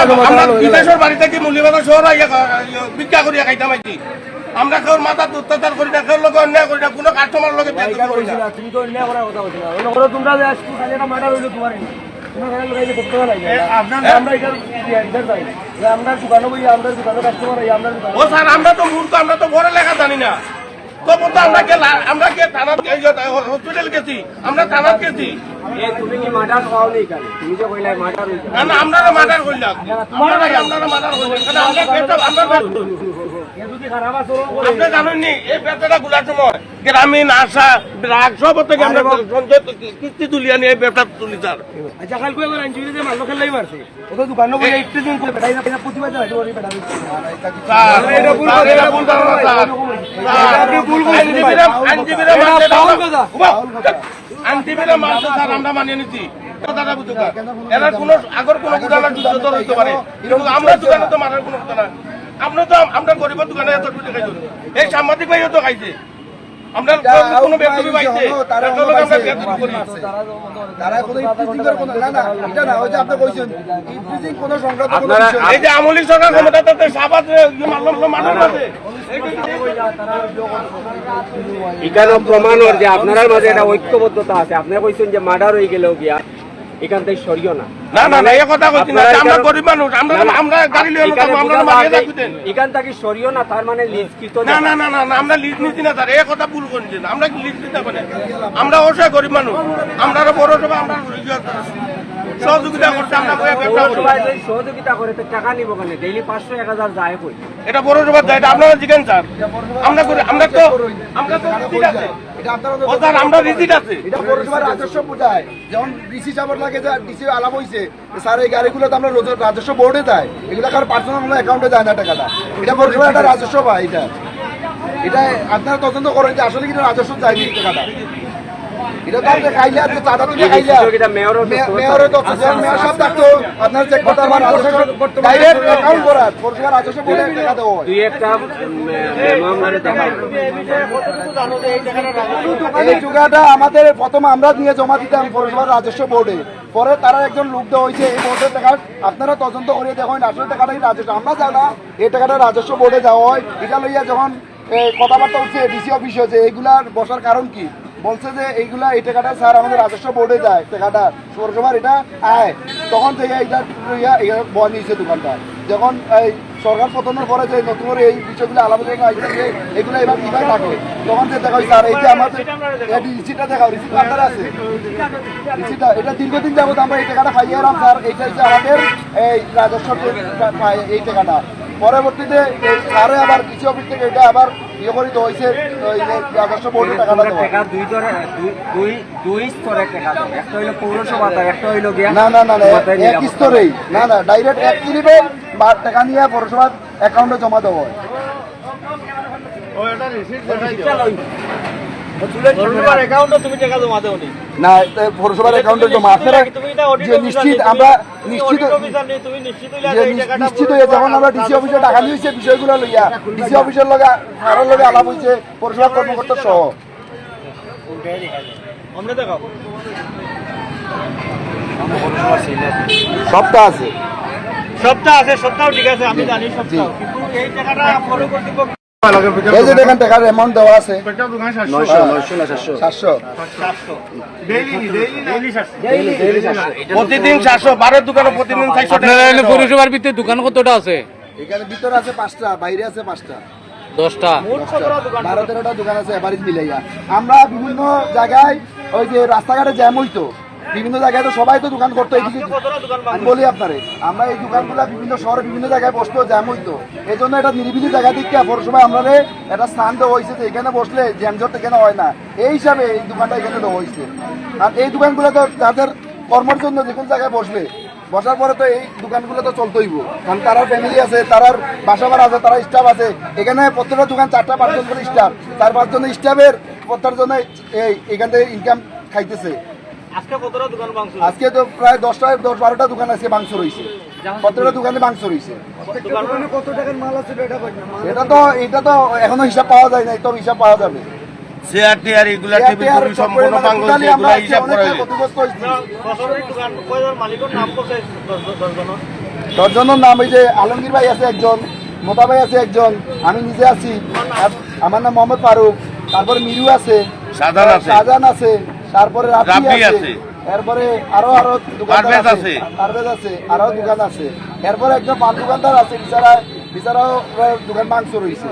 আমরা বিদেশের বাড়িতে কি মূল্যবান শহর ভিক্ষা করিয়া খাইতাম আইছি আমরা কেউ মাথা অত্যাচার করি না কেউ লোক অন্যায় করি না কোনো কাস্টমার লোকে বেদবি করি না। তুমি তো অন্যায় করার কথা তোমরা মার্ডার হইল তোমার। ও স্যার আমরা মূর্খ আমরা তো বড় লেখা জানি না। তবু তো আমরা আমরা কে থানাত হসপিটাল গেছি আমরা থানাত গেছি। তুমি কি মার্ডার খাও কেন? তুমি যে কইলাই মার্ডার হইছে না না আমরা মার্ডার করলাম। আমরা আমরা মার্ডার করলাম। কারণ আমরা পেটটা আমরা যদি খারাপ আছো। আপনি জানেন নি এই ব্যবসাটা গুলার গ্রামীণ আশা রাগ সব থেকে আমরা সঞ্চয় কিস্তি তুলি আনি এই তুলি স্যার। আচ্ছা কাল কই করে আনছি যে মাল্লো খেলাই মারছে ও তো দোকানে বই একটু দিন করে বেটাই না প্রতিবাদ আছে ওই বেটা স্যার এটা ভুল করে এটা ভুল ধারণা স্যার। আপনি ভুল করে আইনজীবীরা আইনজীবীরা মানছে না। পাগল কথা। আইনজীবীরা মানছে স্যার আমরা মানিয়ে নিচ্ছি এরা কোনো আগর কোনো দোকানে যুদ্ধ হইতে পারে। আমরা দোকানে তো মারার কোনো কথা না আপনি তো আমরা দোকানে এত টুটে খাইছেন এই সাংবাদিক ভাইও তো খাইছে। আমরা কোনো ব্যক্তি পাইছে। তারা লোক আমরা বেদবি করি তারা কোনো ইফটিজিং এর কোনো না না এটা না ওই যে আপনি কইছেন ইফটিজিং কোনো সংক্রান্ত কোনো আপনারা- বিষয় না। এই যে আমলি সরকার ক্ষমতা তাতে সাবাত মারলাম মানুষ আছে এখানে প্রমাণর যে আপনার মাঝে একটা ঐক্যবদ্ধতা আছে। আপনি কইছেন যে মার্ডার হয়ে গেলেও গিয়া এখান থেকে সরিও না। না না না এই কথা কইছি না আমরা গরিব মানুষ আমরা না, না, আমরা গাড়ি লিয়ে আমরা মারিয়ে এখান থেকে সরিও না তার মানে লিখিত না না না না না, আমরা লিজ নিছি না স্যার এই কথা ভুল করছেন। আমরা কি লিজ নিতে পারি? আমরা অবশ্যই গরিব মানুষ। আমরা বড় সভা আমরা সহযোগিতা করছে আমরা সহযোগিতা করে তো টাকা নিব কেন? ডেইলি পাঁচশো এক হাজার যায় কই? এটা বড় সভা যায় এটা আপনারা জিজ্ঞেন স্যার আমরা করি আমরা তো আমরা তো রিসিট আছে। এটা আপনারা ও স্যার আমরা রিসিট আছে। এটা পৌরসভার রাজস্ব বোঝায়। যেমন ডিসি সাহেবের লাগে যে ডিসি আলাপ হইছে যে স্যার এই গাড়িগুলো তো আমরা রোজ- রাজস্ব বোর্ডে দেয় এগুলো কার পার্সোনাল অ্যাকাউন্টে যায় না টাকাটা। এটা পৌরসভার একটা রাজস্ব পায় এটা। এটা আপনারা তদন্ত করেন যে আসলে কিন্তু রাজস্ব যায়নি এই টাকাটা। আমাদের প্রথম আমরা নিয়ে জমা দিতাম পৌরসভার রাজস্ব বোর্ডে। পরে তারা একজন লোক দেওয়া হয়েছে এই বোর্ডের টাকা আপনারা তদন্ত করে দেখেন আসলে টাকাটা রাজস্ব? আমরা জানা এই টাকাটা রাজস্ব বোর্ডে যাওয়া হয়। এটা লইয়া যখন কথাবার্তা উঠছে ডিসি অফিসে যে এইগুলার বসার কারণ কি? বলছে যে এইগুলা এই টাকাটা স্যার আমাদের রাজস্ব বোর্ডে যায় টাকাটা। পৌরসভার এটা আয়। তখন থেকে এইটা বন্ধ নিয়েছে দোকানটা। যখন এই সরকার পতনের পরে যে নতুন করে এই বিষয়গুলো আলাদা আসছে এগুলো এবার কীভাবে থাকে? তখন যে দেখা স্যার এই যে আমাদের রিসিটটা দেখাও রিসিট আপনার আছে। রিসিটটা এটা দীর্ঘদিন যাবত আমরা এই টাকাটা খাইয়ে এলাম স্যার। এইটা হচ্ছে আমাদের এই রাজস্ব এই টাকাটা। পরবর্তীতে আরে আবার কৃষি অফিস থেকে এটা আবার ইয়ে করে দেওয়া হয়েছে দেওয়া। টাকা দুই ধরে দুই- দুই টাকা একটা হইল পৌরসভা একটা হইল না না না এক স্তরেই। না না ডাইরেক্ট এক কিলিবে টাকা নিয়ে পৌরসভার অ্যাকাউন্টে জমা দেওয়া হয়। না এ পৌরসভার অ্যাকাউন্টে জমা আপনারা যে নিশ্চিত আমরা নিশ্চিত যে নিশ্চিত হয়ে যখন আমরা ডিসি অফিসে টাকা নিয়েছে বিষয়গুলো লইয়া ডিসি অফিসের লগে আরও লগে আলাপ হয়েছে পৌরসভা কর্মকর্তা সহ। সবটা আছে। সপ্তাহ আছে সপ্তাহ ঠিক আছে আমি জানি সপ্তাহ। কিন্তু এই টাকাটা এই যে দেখেন টাকার অ্যামাউন্ট দেওয়া আছে সাতশো প্রতিদিন চারশো বারের দোকানে প্রতিদিন পৌরসভার ভিতরে দোকান কতটা আছে এখানে ভিতরে আছে পাঁচটা বাইরে আছে পাঁচটা দশটা বারো তেরোটা দোকান আছে এভারেজ মিলাইয়া আমরা বিভিন্ন জায়গায় ওই যে রাস্তাঘাটে জ্যাম হইতো বিভিন্ন জায়গায় তো সবাই তো দোকান করতো আমি বলি আপনারে আমরা এই দোকানগুলো বিভিন্ন শহরে বিভিন্ন জায়গায় বসতো জ্যাম হইতো এই জন্য এটা নিরিবিলি জায়গা দিকে পৌরসভায় আমরা একটা স্থান দেওয়া হয়েছে যে এখানে বসলে জ্যামজট এখানে হয় না। এই হিসাবে এই দোকানটা এখানে দেওয়া হয়েছে। আর এই দোকানগুলো তো তাদের কর্মের জন্য যে কোনো জায়গায় বসবে। বসার পরে তো এই দোকানগুলো তো চলতেইব। কারণ তারার ফ্যামিলি আছে তারার বাসা ভাড়া আছে তারা স্টাফ আছে। এখানে প্রত্যেকটা দোকান চারটা পাঁচজন করে স্টাফ তার পাঁচজন স্টাফের প্রত্যেক জন্য এই এখান থেকে ইনকাম খাইতেছে। আজকে কতটা আজকে তো প্রায় দশটা দশ বারোটা দোকান আছে মাংস রয়েছে প্রত্যেকটা দোকানে মাংস রয়েছে এটা তো এটা তো এখনও হিসাব পাওয়া যায় না তো হিসাব পাওয়া যাবে। আজকে দশজনের নাম ওই যে আলমগীর ভাই আছে একজন মোতা ভাই আছে একজন আমি নিজে আছি। আমার নাম মোহাম্মদ ফারুক তারপরে মিরু আছে শাহজাহান আছে। তারপরে রাফি আছে। এরপরে আরও আরও দোকানদার আছে আছে। পারভেজ আছে আরও দোকান আছে এরপরে একজন পান দোকানদার আছে বিচারা বিচারাও দোকান মাংস রয়েছে